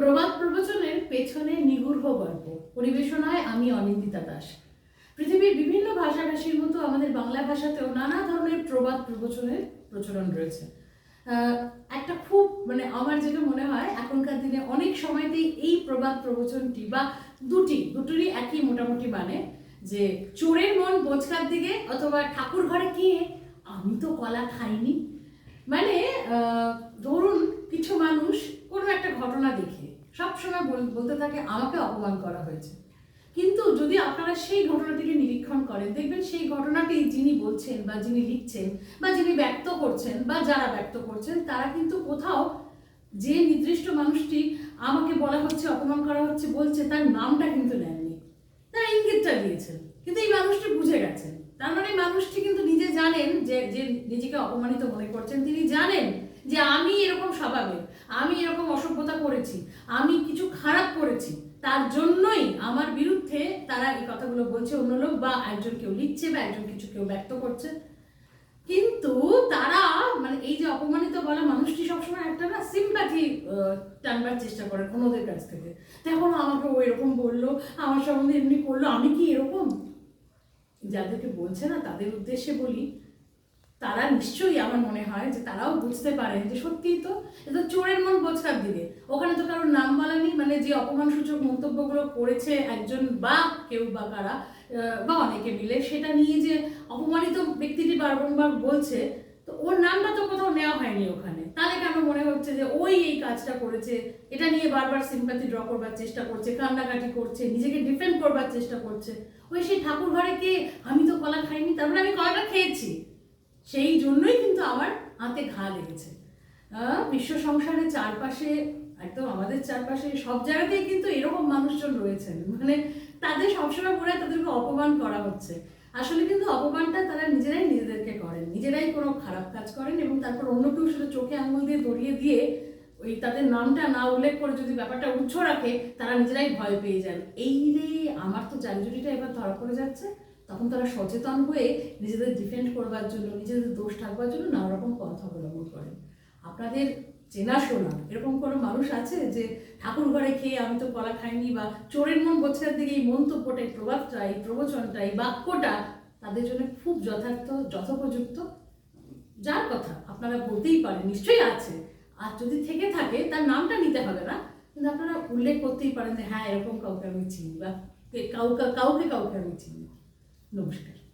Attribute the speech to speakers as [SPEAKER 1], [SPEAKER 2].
[SPEAKER 1] প্রবাদ প্রবচনের পেছনে নিগূঢ় গল্প পরিবেশনায় আমি অনিন্দিতা দাস। পৃথিবীর বিভিন্ন ভাষাভাষীর মতো আমাদের বাংলা ভাষাতেও নানা ধরনের প্রবাদ প্রবচনের প্রচলন রয়েছে। একটা খুব মানে আমার যেটা মনে হয়, এখনকার দিনে অনেক সময়তেই এই প্রবাদ প্রবচনটি বা দুটি, দুটোরই একই মোটামুটি মানে যে চোরের মন বোঝকার দিকে অথবা ঠাকুর ঘরে গিয়ে, আমি তো কলা খাইনি। মানে ধরুন কিছু মানুষ কোনো একটা ঘটনা দেখে সবসময় বল- বলতে থাকে, আমাকে অপমান করা হয়েছে। কিন্তু যদি আপনারা সেই ঘটনাটিকে নিরীক্ষণ করেন, দেখবেন সেই ঘটনাটি যিনি বলছেন বা যিনি লিখছেন বা যিনি ব্যক্ত করছেন বা যারা ব্যক্ত করছেন, তারা কিন্তু কোথাও যে নির্দিষ্ট মানুষটি আমাকে বলা হচ্ছে, অপমান করা হচ্ছে, বলছে, তার নামটা কিন্তু নেননি। তারা ইঙ্গিতটা দিয়েছেন। কিন্তু এই মানুষটি বুঝে গেছেন। তার মানে মানুষটি কিন্তু নিজে জানেন যে যে নিজেকে অপমানিত মনে করছেন, তিনি জানেন যে আমি এরকম স্বভাবের আমি এরকম অসভ্যতা করেছি, আমি কিছু খারাপ করেছি, তার জন্যই আমার বিরুদ্ধে তারা এই কথাগুলো বলছে, অন্য লোক বা একজন কেউ লিখছে বা একজন কিছু কেউ ব্যক্ত করছে। কিন্তু তারা মানে এই যে অপমানিত বলা মানুষটি সবসময় একটা না সিম্প্যাথি টানবার চেষ্টা করে অন্যদের কাছ থেকে। দেখো আমাকে ও এরকম বলল, আমার সম্বন্ধে এমনি করল, আমি কি এরকম? যাদেরকে বলছে না, তাদের উদ্দেশ্যে বলি তারা নিশ্চয়ই আমার মনে হয় যে তারাও বুঝতে পারেন যে সত্যিই তো এ তো চোরের মন বোঝকার দিকে। ওখানে তো কারোর নাম বলা নেই মানে যে অপমানসূচক মন্তব্যগুলো করেছে একজন বা কেউ বা কারা বা অনেকে মিলে, সেটা নিয়ে যে অপমানিত ব্যক্তিটি বারবার বলছে, তো ওর নামটা তো কোথাও নেওয়া হয়নি ওখানে। তাহলে কেন মনে হচ্ছে যে ওই এই কাজটা করেছে, এটা নিয়ে বারবার সিম্পাথি ড্র করবার চেষ্টা করছে, কান্নাকাটি করছে, নিজেকে ডিফেন্ড করবার চেষ্টা করছে? ওই সেই ঠাকুর ঘরে কে আমি তো কলা খাইনি, তার মানে আমি কলাটা খেয়েছি। সেই জন্যই কিন্তু আমার হাতে ঘা লেগেছে। বিশ্ব সংসারের চারপাশে, একদম আমাদের চারপাশে সব জায়গাতেই কিন্তু এরকম মানুষজন রয়েছেন। মানে তাদের সবসময় মনে হয় তাদেরকে অপমান করা হচ্ছে। আসলে কিন্তু অপমানটা তারা নিজেরাই নিজেদেরকে করেন। নিজেরাই কোনো খারাপ কাজ করেন এবং তারপর অন্য কেউ সেটা চোখে আঙুল দিয়ে ধরিয়ে দিয়ে ওই তাদের নামটা না উল্লেখ করে যদি ব্যাপারটা উচ্চ রাখে, তারা নিজেরাই ভয় পেয়ে যান। এই রে, আমার তো জালিজুটিটা এবার ধরা পড়ে যাচ্ছে। তখন তারা সচেতন হয়ে নিজেদের ডিফেন্ড করবার জন্য, নিজেদের দোষ ঢাকবার জন্য নানা রকম পথ অবলম্বন করেন। আপনাদের চেনাশোনা এরকম কোনো মানুষ আছে যে ঠাকুর ঘরে খেয়ে আমি তো কলা খাইনি বা চোরের মন বছরের দিকে এই মন্তব্যটা, এই প্রভাবটা এই প্রবচনটা, এই বাক্যটা তাদের জন্য খুব যথার্থ, যথোপযুক্ত? যার কথা, আপনারা বলতেই পারেন, নিশ্চয়ই আছে। আর যদি থেকে থাকে, তার নামটা নিতে হবে না। কিন্তু আপনারা উল্লেখ করতেই পারেন যে হ্যাঁ এরকম কাউকে আমি চিনি বা কাউকে কাউকে কাউকে আমি চিনি। নমস্কার।